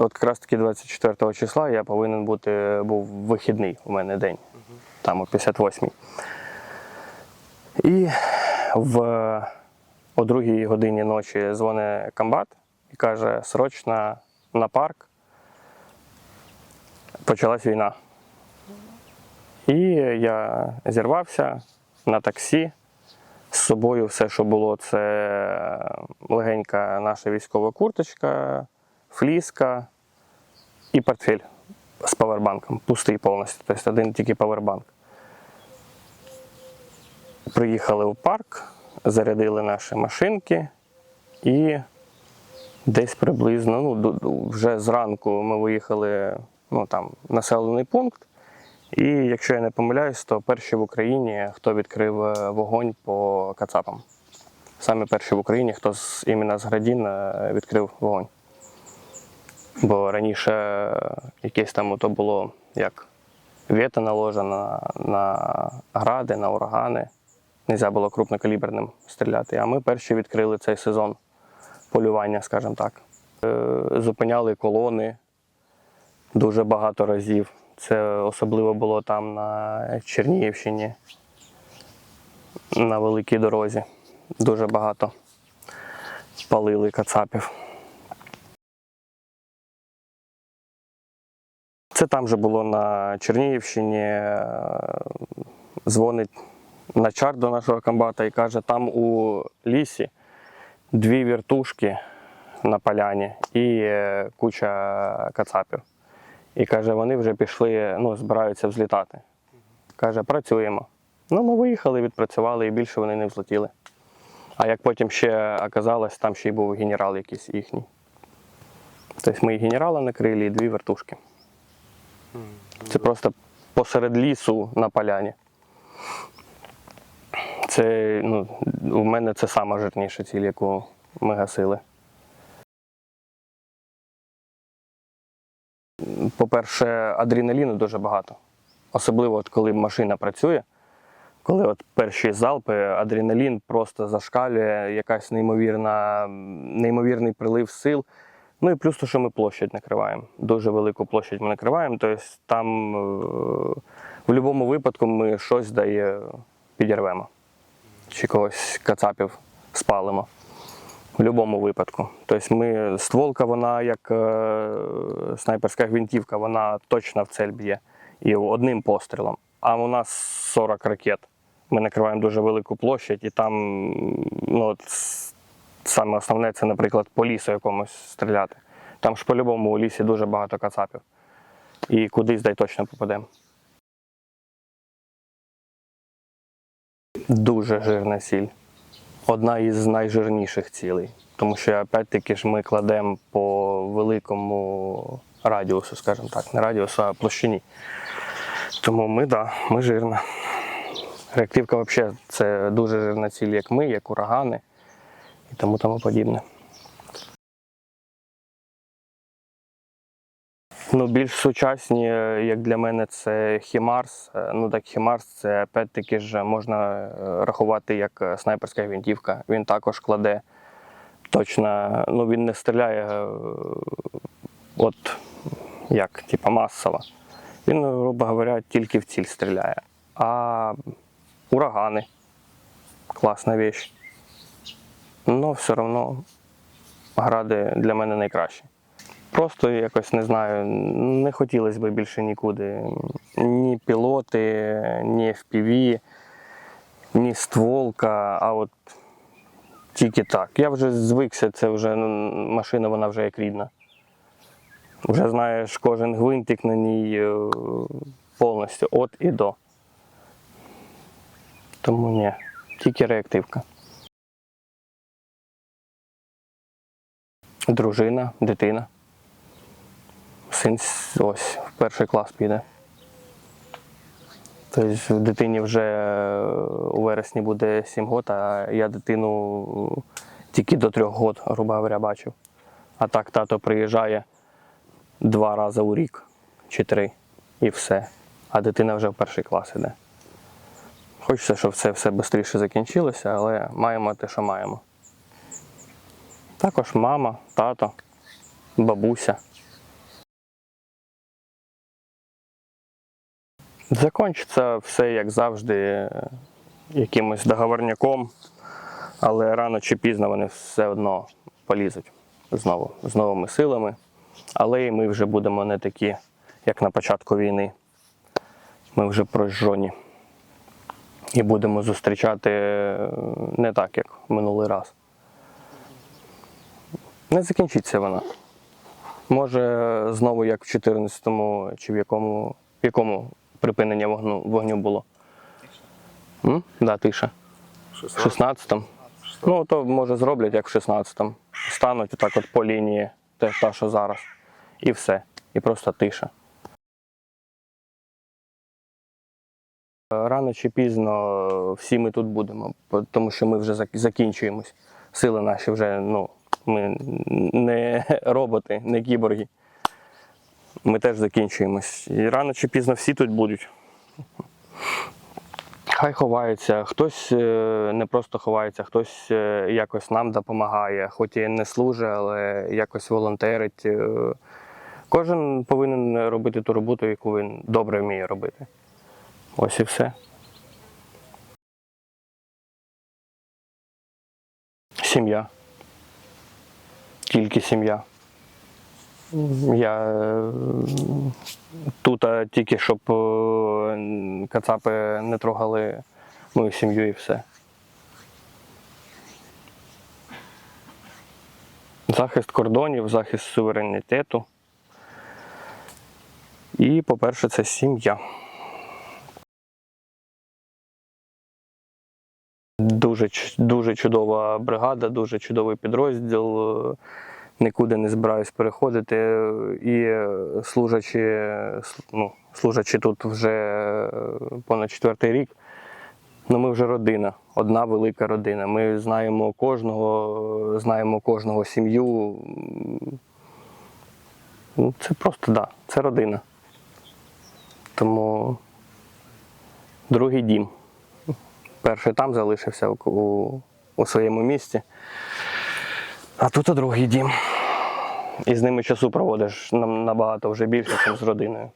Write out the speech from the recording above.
от якраз таки 24 числа я повинен бути, був вихідний у мене день, там о 58-й. І в, о другій годині ночі дзвонить комбат і каже, срочно на парк почалась війна. І я зірвався на таксі. З собою все, що було, це легенька наша військова курточка, фліска і портфель з павербанком, пустий повністю, тобто один тільки павербанк. Приїхали в парк, зарядили наші машинки і десь приблизно, ну, вже зранку ми виїхали ну, там, населений пункт. І якщо я не помиляюсь, то перші в Україні, хто відкрив е, вогонь по кацапам. Саме перші в Україні, хто з, іменно з Градін е, відкрив вогонь. Бо раніше якесь там то було як вето наложено на гради, на урагани. Нельзя було крупнокаліберним стріляти. А ми перші відкрили цей сезон полювання, скажімо так. Е, Зупиняли колони дуже багато разів. Це особливо було там на Чернігівщині, на великій дорозі. Дуже багато палили кацапів. Це там же було на Чернігівщині. е, Дзвонить начар до нашого комбата і каже, там у лісі дві віртушки на поляні і е, куча кацапів. І каже, вони вже пішли, ну, збираються взлітати. Каже, працюємо. Ну, ми виїхали, відпрацювали, і більше вони не взлетіли. А як потім ще оказалось, там ще й був генерал якийсь їхній. Тобто ми і генерала накрили, і дві вертушки. Це просто посеред лісу на поляні. Це, ну, у мене це сама жирніша ціль, яку ми гасили. По-перше, адреналіну дуже багато. Особливо, от коли машина працює, коли от перші залпи, адреналін просто зашкалює, якась неймовірна, неймовірний прилив сил. Ну і плюс то, що ми площадь накриваємо. Дуже велику площадь ми накриваємо. Тобто там е, в будь-якому випадку ми щось дає підірвемо. Чи когось кацапів спалимо. В будь-якому випадку. Тобто ми, стволка, вона як е, снайперська гвинтівка, вона точно в цель б'є. І одним пострілом. А у нас 40 ракет. Ми накриваємо дуже велику площадь, і там ну, саме основне це, наприклад, по лісу якомусь стріляти. Там ж по-любому у лісі дуже багато кацапів. І кудись дай точно попадемо. Дуже жирна сіль одна із найжирніших цілей. Тому що опять-таки ж ми кладемо по великому радіусу, скажімо так, не радіусу, а площині. Тому ми, да, ми жирна. Реактивка взагалі це дуже жирна ціль, як ми, як урагани і тому тому подібне. Ну, більш сучасні, е, як для мене, це Хімарс. Е, Ну так Хімарс це опять-таки ж можна е, рахувати як снайперська гвинтівка. Він також кладе точно, ну він не стріляє от як, типа масово. Він, грубо говоря, тільки в ціль стріляє. А урагани класна вещь. Ну, все одно гради для мене найкращі. Просто якось не знаю, не хотілося б більше нікуди. Ні пілоти, ні FPV, ні стволка, а от тільки так. Я вже звикся, це вже ну, машина, вона вже як рідна. Вже знаєш кожен гвинтик на ній е, повністю от і до. Тому ні, тільки реактивка. Дружина, дитина. Син ось в перший клас піде. Тобто в дитині вже е, у вересні буде 7 років, а я дитину тільки до 3 років, грубо говоря, бачив. А так тато приїжджає два рази у рік чи три і все. А дитина вже в перший клас іде. Хочеться, щоб це все швидше закінчилося, але маємо те, що маємо. Також мама, тато, бабуся. Закінчиться все, як завжди, якимось договорняком, але рано чи пізно вони все одно полізуть знову з новими силами. Але і ми вже будемо не такі, як на початку війни. Ми вже прожжені і будемо зустрічати е, не так, як минулий раз. Не закінчиться вона. Може, знову як в 14-му чи в якому, в якому припинення вогню, вогню було? М? Да, тиша. В 16-му. Ну, то може зроблять як в 16-му. Стануть отак от по лінії, те, та, що зараз. І все. І просто тиша. Рано чи пізно е, всі ми тут будемо, тому що ми вже закінчуємось. Сили наші вже, ну, ми не роботи, не кіборги. Ми теж закінчуємось. І рано чи пізно всі тут будуть. Хай ховаються, хтось е, не просто ховається, хтось е, якось нам допомагає, хоч і не служить, але якось волонтерить. Е, Кожен повинен робити ту роботу, яку він добре вміє робити. Ось і все. Сім'я. Тільки сім'я. Я е, тут тільки щоб е, кацапи не трогали мою сім'ю і все. Захист кордонів, захист суверенітету. І, по-перше, це сім'я. Дуже, дуже чудова бригада, дуже чудовий підрозділ. Е, Нікуди не збираюсь переходити. І служачи, ну, служачи тут вже е, понад четвертий рік, ну ми вже родина, одна велика родина. Ми знаємо кожного, знаємо кожного сім'ю. Ну, Це просто да, це родина. Тому другий дім. Перший там залишився у, у, своєму місті. А тут другий дім. І з ними часу проводиш набагато вже більше, ніж з родиною.